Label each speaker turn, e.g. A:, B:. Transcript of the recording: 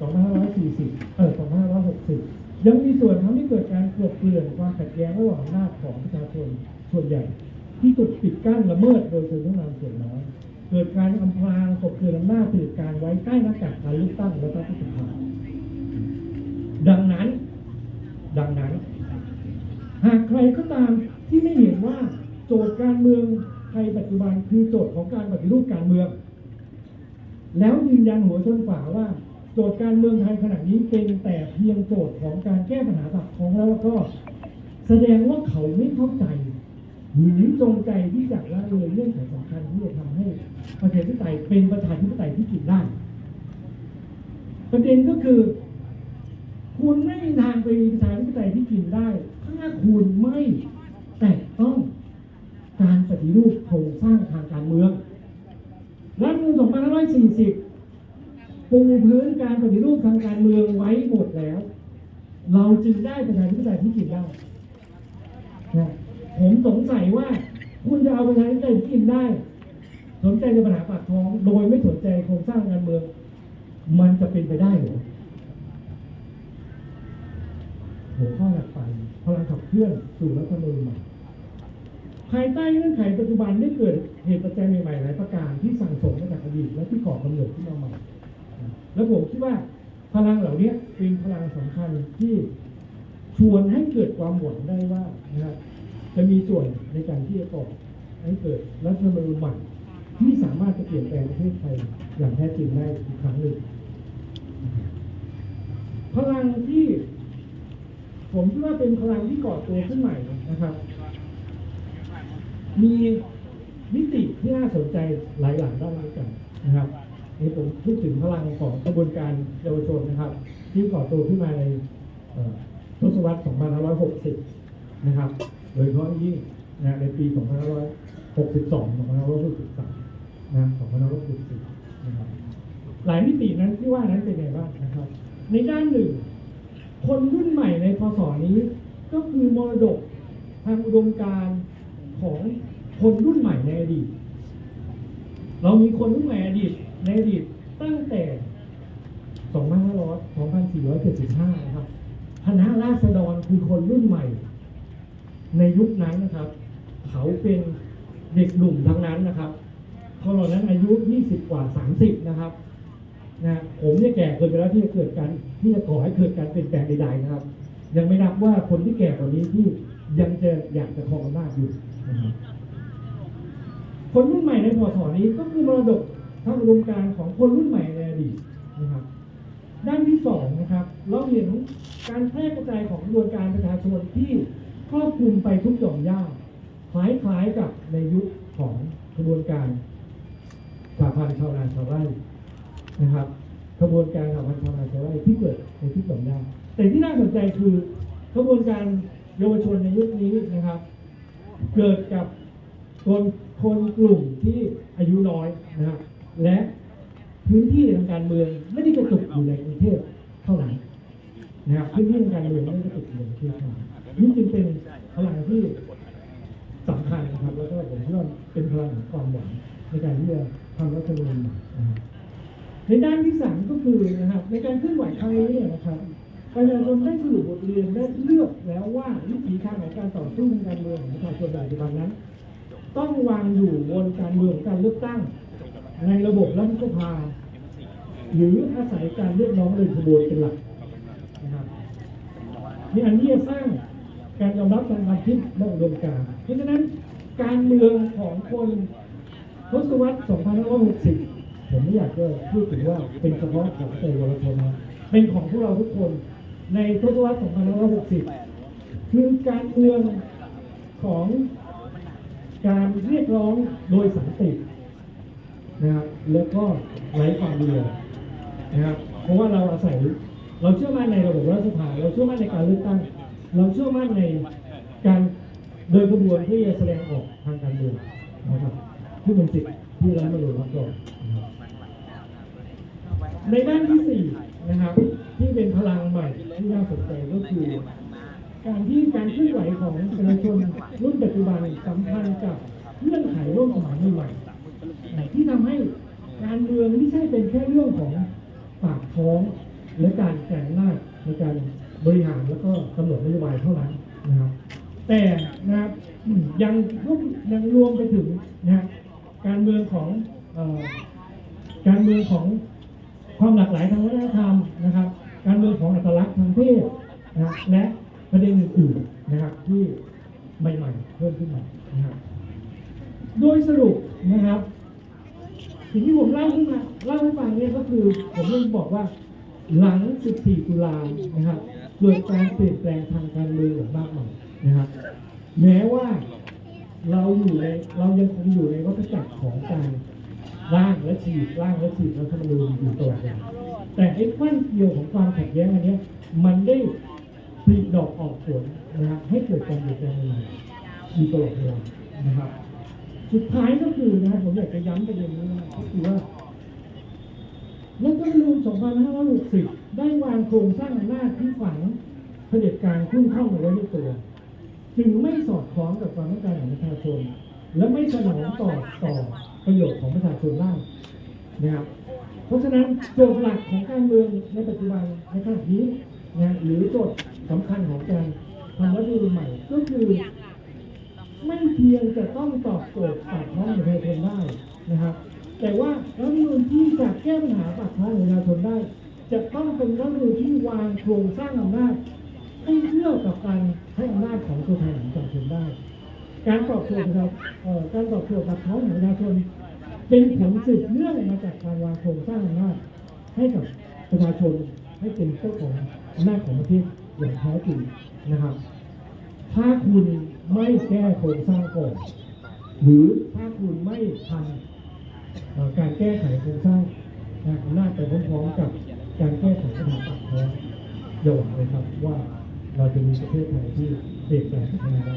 A: 2540 เออ 2560 ยังมีส่วนทำให้เกิดการกลบเกลื่อนความขัดแย้งระหว่างอำนาจของประชาชนส่วนใหญ่ ที่ถูกปิดกั้นละเมิดโดยชนชั้นนำส่วนน้อยเกิดการอำพรางกลบเกลื่อนอำนาจถือการไว้ใต้หน้ากากการเลือกตั้งและรัฐสภาดังนั้น ดังนั้น หากใครก็ตามที่ไม่เห็นว่าโจทย์การเมืองไทยปัจจุบันคือโจทย์ของการปฏิรูปการเมือง แล้วยืนยันหัวชนฝาว่า จทย์การเมืองไทยขณะนี้เป็นแต่เพียงโจทย์ของการแก้ปัญหาปากท้องแล้วก็ แสดงว่าเขาไม่เข้าใจหรือจงใจที่จะละเลยเรื่องสำคัญที่จะทำให้ประชาธิปไตยเป็นประชาธิปไตยที่กินได้ ประเด็นก็คือ คุณไม่มีทางไปมีประชาธิปไตยที่กินได้ ถ้าคุณไม่แตะต้องการปฏิรูปโครงสร้างทางการเมืองรัฐมนูญ2540 ปูพื้นการปฏิรูปทางการเมืองไว้หมดแล้ว เราจึงได้ประชาธิปไตยที่กินได้นะผมสงสัยว่าคุณจะเอาประชาธิปไตยที่กินได้ สนใจในปัญหาปากท้อง โดยไม่สนใจโครงสร้างการเมือง มันจะเป็นไปได้เหรอหัวข้อหลักไปพลังขับเคลื่อนสู่รัฐธรรมนูญใหม่ภายใต้เงื่อนไขปัจจุบันได้เกิดเหตุปัจจัยใหม่ๆหลายประการที่สั่งสมมาจากอดีตและที่ก่อกำเนิดขึ้นมาใหม่ แล้วผมคิดว่าพลังเหล่านี้เป็นพลังสำคัญที่ชวนให้เกิดความหวังได้ว่านะครับจะมีส่วนในการที่จะก่อให้เกิดรัฐธรรมนูญใหม่ที่สามารถจะเปลี่ยนแปลงประเทศไทยอย่างแท้จริงได้อีกครั้งหนึ่ง พลังที่ ผมคิดว่าเป็นพลังที่ก่อตัวขึ้นใหม่นะครับ มีมิติที่น่าสนใจหลายหลายด้านด้วยกันนะครับ นี่ผมพูดถึงพลังของกระบวนการเยาวชนนะครับ ที่ก่อตัวขึ้นมาในทศวรรษ 2560 นะครับ โดยเฉพาะยิ่งนะในปี 2562 2563 นะ 2564 นะครับ หลายมิตินั้นที่ว่านั้นเป็นไงบ้างนะครับ ในด้านหนึ่ง คนรุ่นใหม่ในพศนี้ก็คือมรดกทางอุดมการของคนรุ่นใหม่ในอดีต เรามีคนรุ่นใหม่อดีต ในอดีตตั้งแต่2500 2475 นะครับ คณะราษฎรคือคนรุ่นใหม่ ในยุคนั้นนะครับ เขาเป็นเด็กหนุ่มทั้งนั้นนะครับเขาเหล่านั้นอายุ 20 กว่า 30 นะครับนะผมเนี่ยแก่เกินไปแล้วที่จะเกิดการที่จะก่อให้เกิดการเปลี่ยนแปลงใดๆนะครับ ยังไม่นับว่าคนที่แก่กว่านี้ที่ยังจะอยากจะครองอำนาจอยู่นะครับคนรุ่นใหม่ในพศนี้ก็คือมรดก ทางอุดมการณ์ของคนรุ่นใหม่ในอดีตนะครับ ด้านที่สองนะครับ เราเห็นการแพร่กระจายของกระบวนการประชาชนที่ครอบคลุมไปทุกหย่อมย่าคล้ายๆกับในยุคของกระบวนการสหพันธ์ชาวนาชาวไร่นะครับกระบวนการสาบันชาวนาชาวไร่ที่เกิดในที่องด้าแต่ที่น่าสนใจคือกระบวนการเยาวชนในยุคนี้นะครับ เกิดกับคนคนกลุ่มที่อายุน้อยนะครับ และพื้นที่ทางการเมืองไม่ได้กระจุกอยู่ในกรุงเทพเท่านั้นนะครับพื้นที่ทางการเมืองไม่ได้กระจุกอยู่ในกรุงเทพเท่านั้นนี่จึงเป็นพลังที่สำคัญนะครับ แล้วก็ผมคิดว่าเป็นพลังของความหวังในการที่จะทำรัฐธรรมนูญในะครับในด้านที่สามก็คือนะครับ ในการเคลื่อนไหวครั้งนี้เนี่ยนะครับประชาชนได้สรุปบทเรียนได้เลือกแล้วว่าวิถีทางในการต่อสู้ทางการเมืองของประชาชนในปัจจุบันนั้น ต้องวางอยู่บนการเมืองการเลือกตั้ง ในระบบรัฐสภา หรืออาศัยการเรียกร้องโดยขบวนเป็นหลักนะครับนี่อันนี้จะสร้างการยอมรับทางความคิดและอุดมการเพราะฉะนั้นการเมืองของคนทศวรรษ 2560 ผมไม่อยากจะพูดถึงว่าเป็นเฉพาะของแต่เยาวชนนะเป็นของพวกเราทุกคนในทศวรรษ 2560 คือการเมืองของการเรียกร้องโดยสันติ นะครับแล้วก็ไร้ความเดียวนะครับเพราะว่าเราอาศัยเราเชื่อมั่นในระบบรัฐสภาเราเชื่อมั่นในการเลือกตั้ง เราเชื่อมั่นในการเดินกระบวนที่จะแสดงออกทางการเมืองนะครับที่เป็นสิทธิ์ที่รัฐธรรมนูญรับรองนะคในด้านที่สี่นะครับ ที่เป็นพลังใหม่ที่น่าสนใจก็คือ การที่การเคลื่อนไหวของประชาชนรุ่นปัจจุบันสัมพันธ์กับเงื่อนไขร่วมสมัยใหม่ ๆที่ทำให้การเมืองไม่ใช่เป็นแค่เรื่องของปากท้องและการแข่งหน้าในการบริหารแล้วก็กำหนดนโยบายเท่านั้นนะครับ แต่นะครับอืมยังยังรวมไปถึงนะการเมืองของออการเมืองของความหลากหลายทางวัฒนธรรมนะครับ การเมืองของอัตลักษณ์ทางเพศนะครับและประเด็นอื่นๆนะครับที่ใหม่ๆเพิ่มขึ้นมานะครับโดยสรุปนะครับ สิ่งที่ผมเล่าขึ้นมาเล่าให้ฟังเนี่ยก็คือ ผมเริ่มบอกว่า หลัง 14 ตุลานะครับเกิดการเปลี่ยนแปลงทางการเมืองอย่างมากมายนะครับแม้ว่าเราอยู่ในเรายังคงอยู่ในวัฏจักรของการร่างและฉีกร่างและฉีกรัฐธรรมนูญอยู่ตลอดเวลาแต่ไอ้ขั้นเกี่ยวของความขัดแย้งอันนี้มันได้ผลิดอกออกผลนะครับให้เกิดการเปลี่ยนแปลงใหม่อยู่ตลอดเวลานะครับ สุดท้ายก็คือนะผมอยากจะย้ำประเด็นนี้นะก็คือว่ารัฐธรรมนูญ2560 ได้วางโครงสร้างอำนาจที่ฝังเผด็จการขึ้นเข้ามาไว้ในตัว จึงไม่สอดคล้องกับความต้องการของประชาชน และไม่สนองต่อต่อประโยชน์ของประชาชนได้นะครับเพราะฉะนั้นโจทย์หลักของการเมืองในปัจจุบันในขณะนี้นะหรือโจทย์สำคัญของการทำรัฐธรรมนูญใหม่ก็คือ ไม่เพียงจะต้องตอบโจทย์ปากท้องของประชาชนได้นะครับ แต่ว่ารัฐมนูญที่จะแก้ปัญหาปากท้องของประชาชนได้ จะต้องเป็นรัฐมนูญที่วางโครงสร้างอำนาจให้เชื่อกับการใช้อำนาจของตัวแทนของประชาชนได้ การตอบโจทย์ครับการตอบโจทย์ปากท้องของประชาชนเป็นผลสืบเนื่องมาจากการวางโครงสร้างอำนาจให้กับประชาชนให้เป็นเจ้าของอำนาจของประเทศอย่างแท้จริงนะครับ ถ้าคุณ ไม่แก้โครงสร้างก่อน หรือถ้าคุณไม่ทำเอ่อการแก้ไขโครงสร้างอำนาจไปพร้อมๆกับการแก้ไขปัญหาปากท้องอย่าหวังเลยครับว่าเราจะมีประเทศไทยที่เปลี่ยนแปลงไปข้างได้